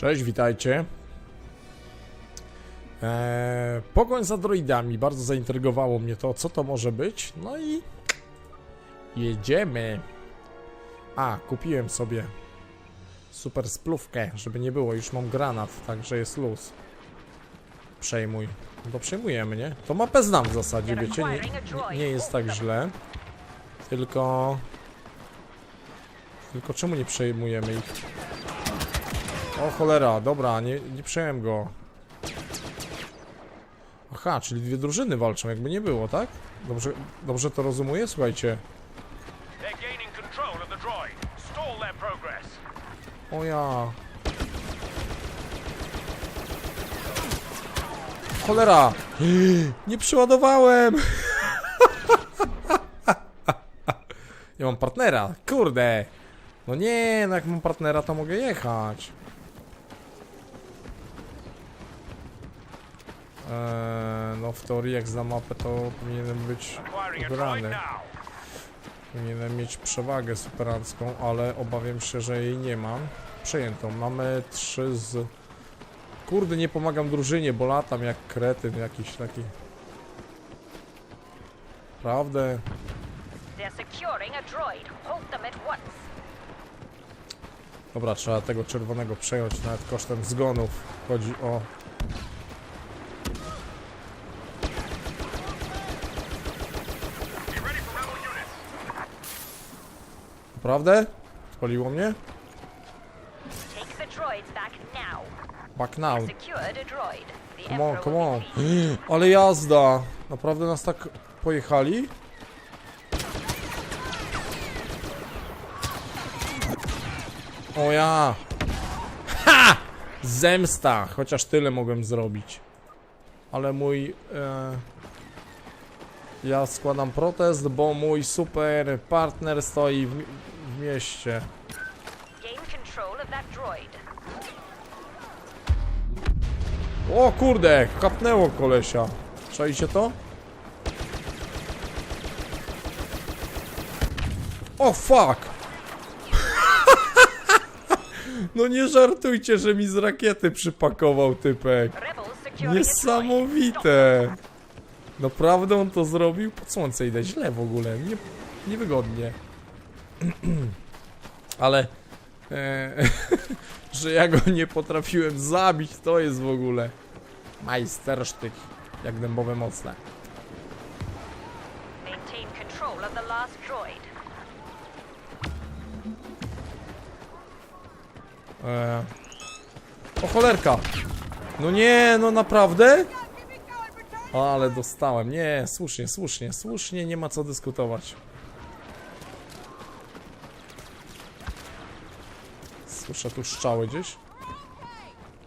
Cześć, witajcie. Eee, pogoń za droidami. Bardzo zaintrygowało mnie to, co to może być. No i jedziemy. A, kupiłem sobie super splówkę, żeby nie było. Już mam granat, także jest luz. Przejmuj. No to przejmujemy, nie? To mapę znam w zasadzie, wiecie? Nie, nie, nie jest tak źle. Tylko... Tylko czemu nie przejmujemy ich? O cholera, dobra, nie, nie przejąłem go. Aha, czyli dwie drużyny walczą, jakby nie było, tak? Dobrze, dobrze to rozumuję? Słuchajcie. O ja. Cholera! Nie przeładowałem! Ja mam partnera, kurde! No nie, no jak mam partnera, to mogę jechać. Eee, no w teorii jak za mapę to powinienem być now. Powinienem mieć przewagę superancką, ale obawiam się, że jej nie mam. Przejętą. Mamy trzy z... Kurde, nie pomagam drużynie, bo latam jak kretyn jakiś taki. Prawdę? Dobra, trzeba tego czerwonego przejąć nawet kosztem zgonów. Chodzi o... Naprawdę? Spaliło mnie? Back now. Come on, come on. Ale jazda! Naprawdę nas tak pojechali? O ja! Ha! Zemsta! Chociaż tyle mogłem zrobić. Ale mój... E... Ja składam protest, bo mój super partner stoi w, w mieście. O kurde! Kapnęło kolesia. Czajcie to? O fuck! no nie żartujcie, że mi z rakiety przypakował typek. Niesamowite! Naprawdę on to zrobił? Pod słońce idę źle w ogóle, nie, niewygodnie. Ale... E, że ja go nie potrafiłem zabić, to jest w ogóle... Majstersztyk, jak dębowe mocne. E, o cholerka! No nie, no naprawdę? Ale dostałem. Nie, słusznie, słusznie, słusznie, nie ma co dyskutować. Słyszę tu strzały gdzieś.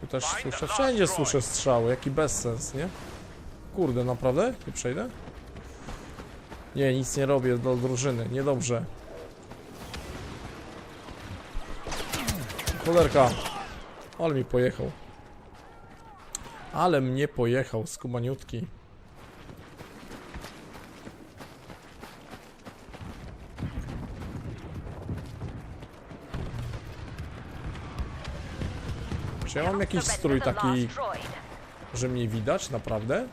Tu też słyszę, wszędzie słyszę strzały, jaki bezsens, nie? Kurde, naprawdę? Nie przejdę? Nie, nic nie robię do drużyny, niedobrze. Cholerka. Ale mi pojechał. Ale mnie pojechał, skubaniutki. Czy ja mam jakiś strój taki, że mnie widać, naprawdę?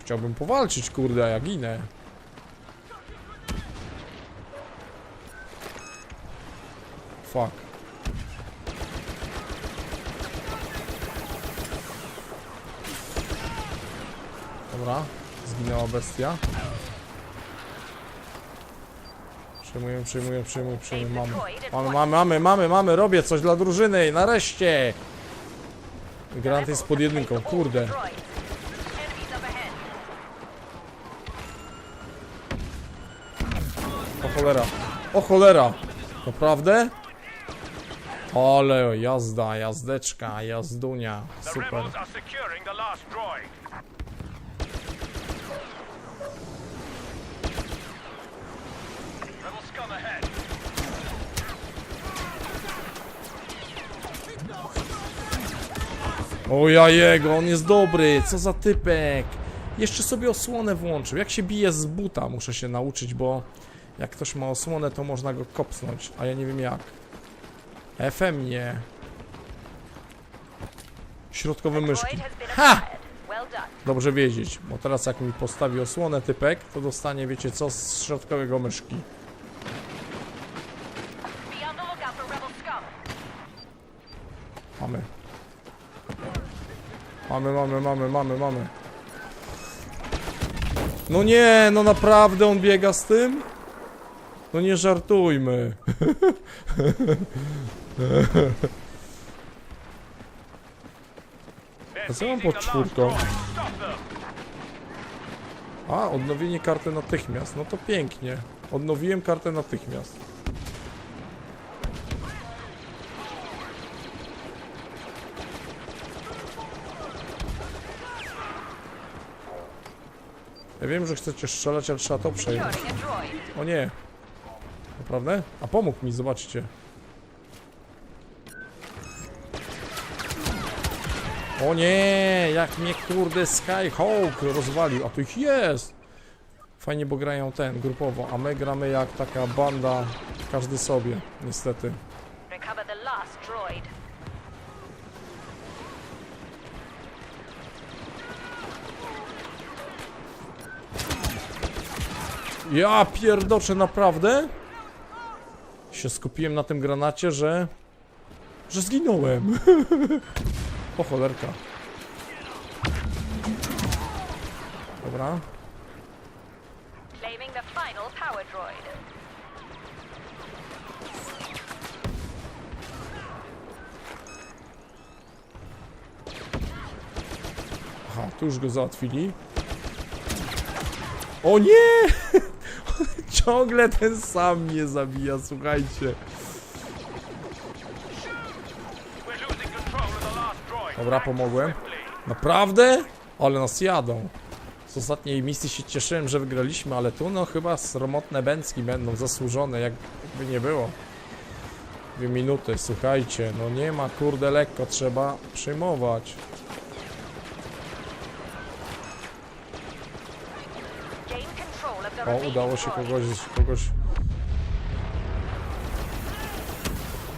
Chciałbym powalczyć, kurde, a ja ginę. Fuck. Dobra, zginęła bestia. Przejmuję, przejmuję, przejmuję, przejmuję, mamy. Mamy, mamy, mamy, mamy, mamy, robię coś dla drużyny, nareszcie! Grant jest pod jedynką, kurde. O cholera. O cholera. Naprawdę? Ale jazda, jazdeczka, jazdunia. Super. O ja jego, on jest dobry, co za typek. Jeszcze sobie osłonę włączył. Jak się bije z buta, muszę się nauczyć, bo jak ktoś ma osłonę, to można go kopsnąć, a ja nie wiem jak. FM nie. Środkowe myszki. Ha! Dobrze wiedzieć, bo teraz jak mi postawi osłonę typek, to dostanie, wiecie co, z środkowego myszki. Mamy. Mamy, mamy, mamy, mamy, mamy. No nie, no naprawdę on biega z tym? No nie żartujmy. A co mam pod czwórką? A, odnowienie karty natychmiast. No to pięknie. Odnowiłem kartę natychmiast. Ja wiem, że chcecie strzelać, ale trzeba to droid. O nie. Naprawdę? A pomógł mi, zobaczcie. O nie, jak mnie kurde Skyhawk rozwalił, a tu ich jest. Fajnie, bo grają ten, grupowo, a my gramy jak taka banda, każdy sobie, niestety. Ja pierdoczę, naprawdę? Się skupiłem na tym granacie, że... że zginąłem. o cholerka. Dobra. Aha, tu już go załatwili. O nie! Ciągle ten sam mnie zabija, słuchajcie. Dobra, pomogłem. Naprawdę? Ale nas jadą. Z ostatniej misji się cieszyłem, że wygraliśmy, ale tu no chyba sromotne bęcki będą zasłużone, jakby nie było. Dwie minuty, słuchajcie, no nie ma kurde lekko, trzeba przyjmować. O, udało się kogoś, kogoś...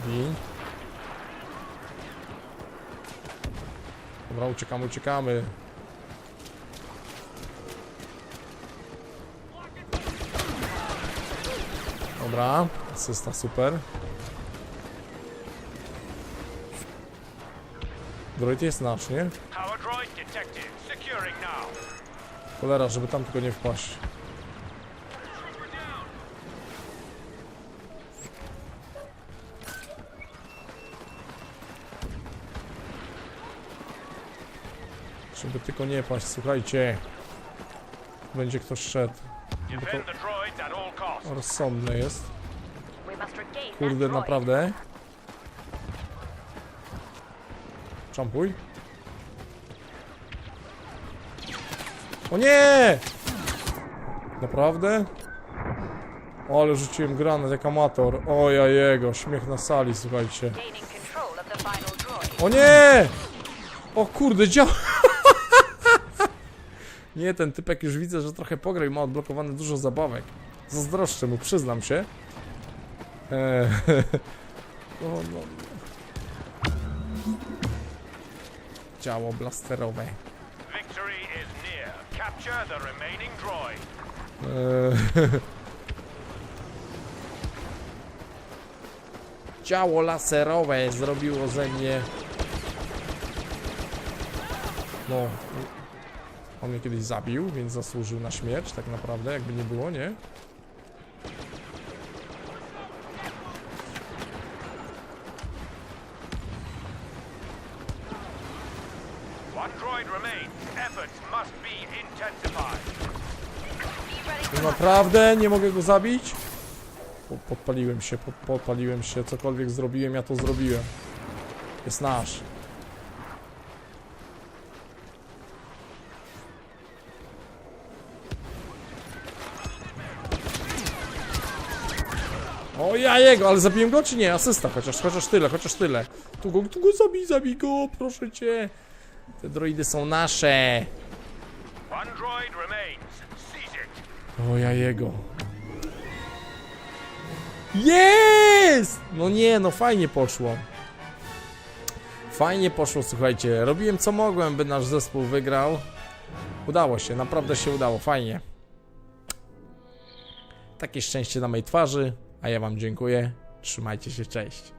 I... Dobra, uciekamy, uciekamy. Dobra, asysta super. Droid jest nasz, nie? Cholera, żeby tam tylko nie wpaść. Żeby tylko nie paść, słuchajcie. Będzie ktoś szedł. All costs. Rozsądny jest. Kurde, naprawdę. Czampuj. O nie! Naprawdę? O, ale rzuciłem granat jak amator. O ja jego, śmiech na sali, słuchajcie. O nie! O kurde, działa! Nie, ten typek już widzę, że trochę pograł i ma odblokowane dużo zabawek. Zazdroszczę mu, przyznam się. Eee, no, no. Działo blasterowe. Eee, Ciało laserowe zrobiło ze mnie. No. On mnie kiedyś zabił, więc zasłużył na śmierć, tak naprawdę, jakby nie było, nie? No naprawdę nie mogę go zabić? Po- Podpaliłem się, pod, podpaliłem się, cokolwiek zrobiłem, ja to zrobiłem. Jest nasz. O ja jego, ale zabiłem go czy nie? Asysta, chociaż, chociaż tyle, chociaż tyle. Tu go, tu go zabij, zabij go, proszę cię. Te droidy są nasze. O ja jego. Jest? No nie, no fajnie poszło. Fajnie poszło, słuchajcie. Robiłem co mogłem, by nasz zespół wygrał. Udało się, naprawdę się udało, fajnie. Takie szczęście na mojej twarzy, a ja wam dziękuję. Trzymajcie się, cześć.